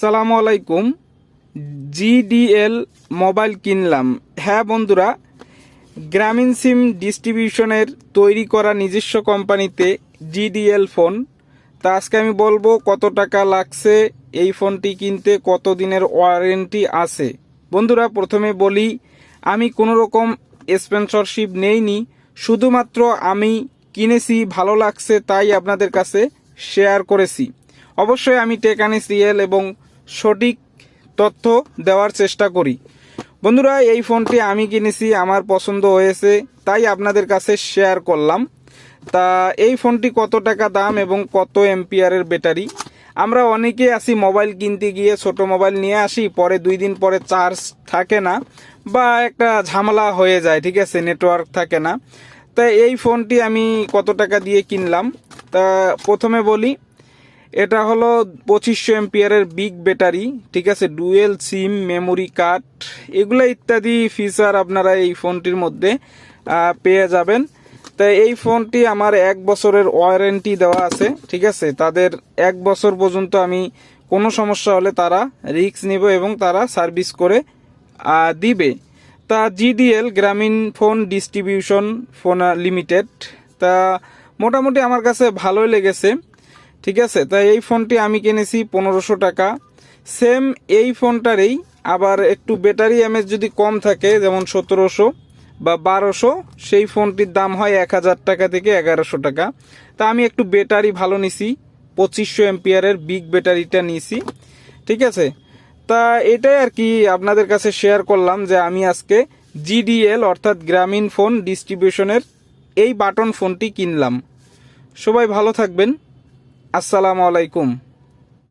সালামু আলাইকুম। GDL mobile কিনলাম। হ্যাঁ বন্ধুরা, গ্রামীণ সিম ডিস্ট্রিবিউশনের তৈরি করা নিজস্ব কোম্পানিতে জিডিএল ফোন। তা আজকে আমি বলব কত টাকা লাগছে এই ফোনটি কিনতে, কত দিনের ওয়ারেন্টি আছে। বন্ধুরা, প্রথমে বলি, আমি কোনো রকম স্পন্সরশিপ নেইনি। শুধুমাত্র আমি কিনেছি, ভালো লাগছে, তাই আপনাদের কাছে শেয়ার করেছি। অবশ্যই আমি টেকানি সিএল এবং সঠিক তথ্য দেওয়ার চেষ্টা করি। বন্ধুরা, এই ফোনটি আমি কিনেছি, আমার পছন্দ হয়েছে, তাই আপনাদের কাছে শেয়ার করলাম। তা এই ফোনটি কত টাকা দাম এবং কত এমপিয়ারের ব্যাটারি? আমরা অনেকে আসি মোবাইল কিনতে গিয়ে ছোট মোবাইল নিয়ে আসি, পরে দুই দিন পরে চার্জ থাকে না বা একটা ঝামেলা হয়ে যায়, ঠিক আছে নেটওয়ার্ক থাকে না। তা এই ফোনটি আমি কত টাকা দিয়ে কিনলাম? তা প্রথমে বলি এটা হলো পঁচিশশো এমপিয়ারের বিগ ব্যাটারি ঠিক আছে? ডুয়েল সিম মেমোরি কার্ড এগুলো ইত্যাদি ফিচার আপনারা এই ফোনটির মধ্যে পেয়ে যাবেন। তো এই ফোনটি আমার এক বছরের ওয়ারেন্টি দেওয়া আছে, ঠিক আছে? তাদের এক বছর পর্যন্ত আমি কোনো সমস্যা হলে তারা রিস্ক নেব এবং তারা সার্ভিস করে দিবে। তা জিডিএল গ্রামীণ ফোন ডিস্ট্রিবিউশন ফোন লিমিটেড তা মোটামুটি আমার কাছে ভালোই লেগেছে। ঠিক আছে? তাই এই ফোনটি আমি কিনেছি পনেরোশো টাকা। সেম এই ফোনটারই আবার একটু ব্যাটারি এমএস যদি কম থাকে, যেমন সতেরোশো বা বারোশো, সেই ফোনটির দাম হয় এক হাজার টাকা থেকে এগারোশো টাকা। তা আমি একটু ব্যাটারি ভালো নিছি, পঁচিশশো এমপিয়ারের বিগ ব্যাটারিটা নিয়েছি ঠিক আছে? তা এটাই আর কি আপনাদের কাছে শেয়ার করলাম যে আমি আজকে জিডিএল অর্থাৎ গ্রামীণ ফোন ডিস্ট্রিবিউশনের এই বাটন ফোনটি কিনলাম। সবাই ভালো থাকবেন। আসসালামু আলাইকুম।